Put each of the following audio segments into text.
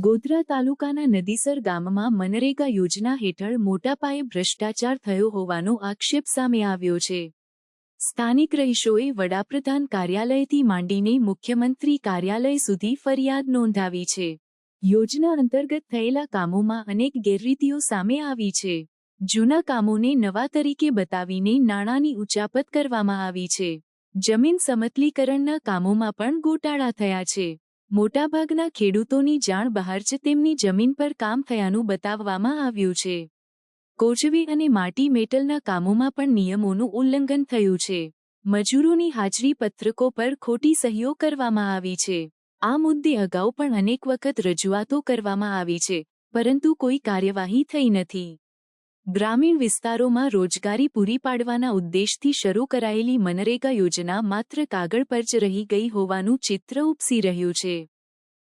ગોધરા તાલુકાના નદીસર ગામમાં મનરેગા યોજના હેઠળ મોટા પાયે ભ્રષ્ટાચાર થયો હોવાનો આક્ષેપ સામે આવ્યો છે. સ્થાનિક રહીશોએ વડાપ્રધાન કાર્યાલયથી માંડીને મુખ્યમંત્રી કાર્યાલય સુધી ફરિયાદ નોંધાવી છે. યોજના અંતર્ગત થયેલા કામોમાં અનેક ગેરરીતિઓ સામે આવી છે. જૂના કામોને નવા તરીકે બતાવીને નાણાંની ઉચાપત કરવામાં આવી છે. જમીન સમતલીકરણના કામોમાં પણ ગોટાળા થયા છે. મોટાભાગના ખેડૂતોની જાણ બહાર જ તેમની જમીન પર કામ થયાનું બતાવવામાં આવ્યું છે. કોચવી અને માટી મેટલના કામોમાં પણ નિયમોનું ઉલ્લંઘન થયું છે. મજૂરોની હાજરી પત્રકો પર ખોટી સહીઓ કરવામાં આવી છે. આ મુદ્દે અગાઉ પણ અનેક વખત રજૂઆતો કરવામાં આવી છે, પરંતુ કોઈ કાર્યવાહી થઈ નથી. ગ્રામીણ વિસ્તારોમાં રોજગારી પૂરી પાડવાના ઉદ્દેશથી શરૂ કરાયેલી મનરેગા યોજના માત્ર કાગળ પર જ રહી ગઈ હોવાનું ચિત્ર ઉપસી રહ્યું છે.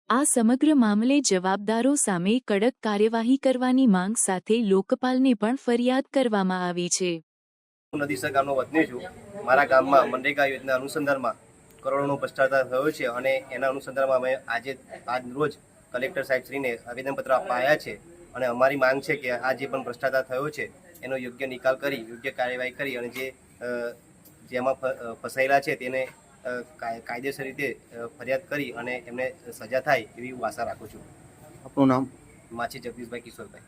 આ સમગ્ર મામલે જવાબદારો સામે કડક કાર્યવાહી કરવાની માંગ સાથે લોકપાલને પણ ફરિયાદ કરવામાં આવી છે. નદીસર ગામનો વતની મારા ગામમાં મનરેગા યોજના અનુસંધાનમાં કરોડોનો ભ્રષ્ટાચાર થયો છે અને એના અનુસંધાનમાં અમે આજે, આજ રોજ કલેક્ટર સાહેબશ્રીને આવેદનપત્ર આપવા આવ્યા છે. અને અમારી માંગ છે કે આ જે પણ ભ્રષ્ટાચાર થયો છે એનો યોગ્ય નિકાલ કરી યોગ્ય કાર્યવાહી કરી અને જે જેમાં ફસાયેલા છે તેને કાયદેસર રીતે ફરિયાદ કરી અને એમને સજા થાય એવી હું આશા રાખું છું. આપનું નામ? માછી જગદીશભાઈ કિશોરભાઈ.